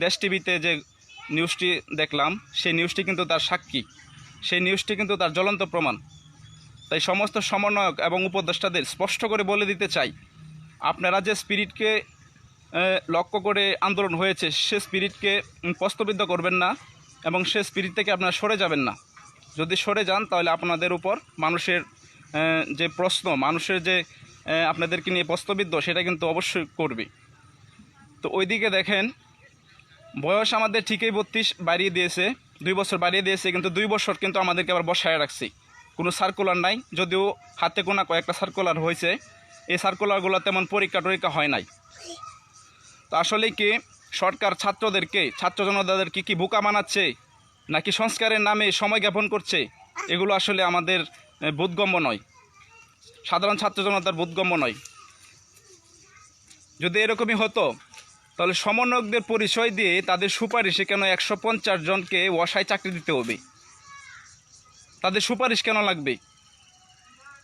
দেশ টিভিতে যে নিউজটি দেখলাম সেই নিউজটি কিন্তু তার সাক্ষী। সেই নিউজটি কিন্তু তার জ্বলন্ত প্রমাণ। তাই সমস্ত সমন্বয়ক এবং উপদেষ্টাদের স্পষ্ট করে বলে দিতে চাই আপনারা যে স্পিরিটকে লক্ষ্য করে আন্দোলন হয়েছে সে স্পিরিটকে উম, প্রশ্নবিদ্ধ করবেন না এবং সে স্পিরিট থেকে আপনারা সরে যাবেন না। যদি সরে যান তাহলে আপনাদের উপর মানুষের যে প্রশ্ন মানুষের যে আপনাদেরকে নিয়ে প্রশ্নবিদ্ধ সেটা কিন্তু অবশ্যই করবে। তো ওইদিকে দেখেন বয়স আমাদের ঠিকই বত্রিশ, বাড়িয়ে দিয়েছে। দুই বছর বাড়িয়ে দিয়েছে, কিন্তু দুই বছর কিন্তু আমাদেরকে আবার বসায় রাখছি। কোনো সার্কুলার নাই, যদিও হাতে গোনা কয়েকটা সার্কুলার হয়েছে। এই সার্কুলারগুলো তেমন পরীক্ষা টরীক্ষা হয় নাই। তো আসলে কি সরকার ছাত্রদেরকে, ছাত্র জনতাদেরকে কি বোকা বানাচ্ছে, নাকি সংস্কারের নামে সময় জ্ঞাপন করছে, এগুলো আসলে আমাদের বোধগম্য নয়। সাধারণ ছাত্র জনতার বোধগম্য নয়। যদি এরকমই হতো তাহলে সমন্বয়কদের পরিচয় দিয়ে তাদের সুপারিশে কেন একশো পঞ্চাশ জনকে ওয়াসায় চাকরি দিতে হবে? তাদের সুপারিশ কেন লাগবে?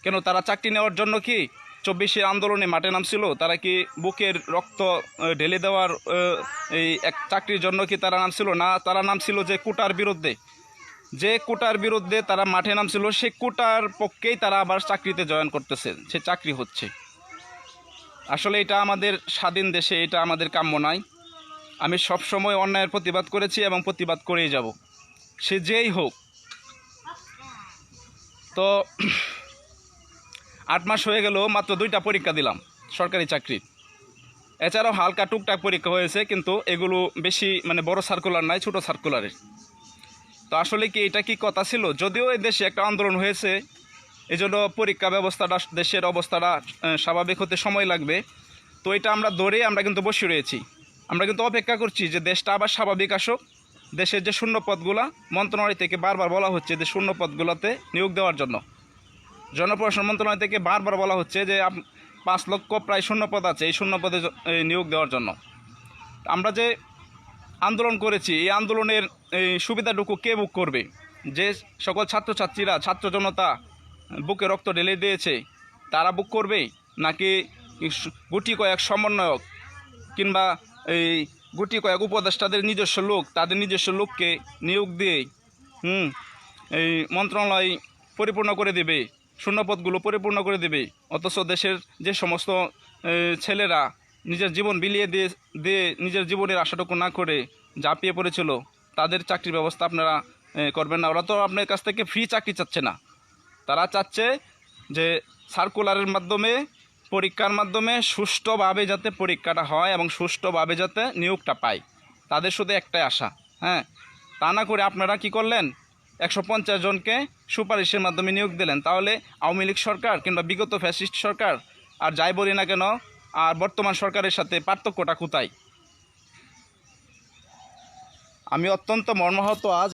কেন তারা চাকরি নেওয়ার জন্য কি চব্বিশে আন্দোলনে মাঠে নামছিল? তারা কি বুকের রক্ত ঢেলে দেওয়ার এই এক চাকরির জন্য কি তারা নামছিল? না, তারা নামছিল যে কোটার বিরুদ্ধে। যে কোটার বিরুদ্ধে তারা মাঠে নামছিল, সে কোটার পক্ষেই তারা আবার চাকরিতে জয়েন করতেছে, সে চাকরি হচ্ছে। আসলে এটা আমাদের স্বাধীন দেশে এটা আমাদের কাম্য নয়। আমি সবসময় অন্যায়ের প্রতিবাদ করেছি এবং প্রতিবাদ করেই যাব। সে যেই হোক। তো আট মাস হয়ে গেল, মাত্র দুইটা পরীক্ষা দিলাম, সরকারি চাকরির এছাড়াও হালকা টুকটাক পরীক্ষা হয়েছে, কিন্তু এগুলো বেশি মানে বড় সার্কুলার নাই ছোট সার্কুলারের তো আসলে কি এটা কি কথা ছিল? যদিও এই দেশে একটা আন্দোলন হয়েছে এই জন্য পরীক্ষা ব্যবস্থাটা দেশের অবস্থাটা স্বাভাবিক হতে সময় লাগবে। তো এটা আমরা ধরে আমরা কিন্তু বসে রয়েছি। আমরা কিন্তু অপেক্ষা করছি যে দেশটা আবার স্বাভাবিক আসুক। দেশের যে শূন্য পদগুলা মন্ত্রণালয় থেকে বারবার বলা হচ্ছে যে শূন্য পদগুলোতে নিয়োগ দেওয়ার জন্য। জনপ্রশাসন মন্ত্রণালয় থেকে বারবার বলা হচ্ছে যে পাঁচ লক্ষ প্রায় শূন্য পদ আছে এই শূন্য পদে নিয়োগ দেওয়ার জন্য। আমরা যে আন্দোলন করেছি, এই আন্দোলনের সুবিধাটুকু কে বুক করবে? যে সকল ছাত্রছাত্রীরা, ছাত্র জনতা বুকে রক্ত ঢেলে দিয়েছে। তারা বুক করবে? নাকি গুটি কয়েক সমন্বয়ক কিংবা এই গুটি কয়েক উপদেষ্টাদের নিজস্ব লোক, তাদের নিজস্ব লোককে নিয়োগ দিয়ে, হুম, এই মন্ত্রণালয় পরিপূর্ণ করে দেবে, শূন্যপদগুলো পরিপূর্ণ করে দেবে? অথচ দেশের যে সমস্ত ছেলেরা নিজের জীবন বিলিয়ে দিয়ে দিয়ে নিজের জীবনের আশাটুকু না করে ঝাঁপিয়ে পড়েছিল, তাদের চাকরির ব্যবস্থা আপনারা করবেন না। ওরা তো আপনার কাছ থেকে ফ্রি চাকরি চাচ্ছে না। তারা চাচ্ছে যে সার্কুলারের মাধ্যমে, পরীক্ষার মাধ্যমে সুষ্ঠুভাবে যাতে পরীক্ষাটা হয় এবং সুষ্ঠুভাবে যাতে নিয়োগটা পায়। তাদের শুধু একটাই আশা হ্যাঁ? তা না করে আপনারা কি করলেন? একশো পঞ্চাশ জনকে সুপারিশের মাধ্যমে নিয়োগ দিলেন। তাহলে আওয়ামী লীগ সরকার কিংবা বিগত ফ্যাসিস্ট সরকার, আর যাই বলি না কেন, আর বর্তমান সরকারের সাথে পার্থক্যটা কোথায়? আমি অত্যন্ত মর্মাহত আজ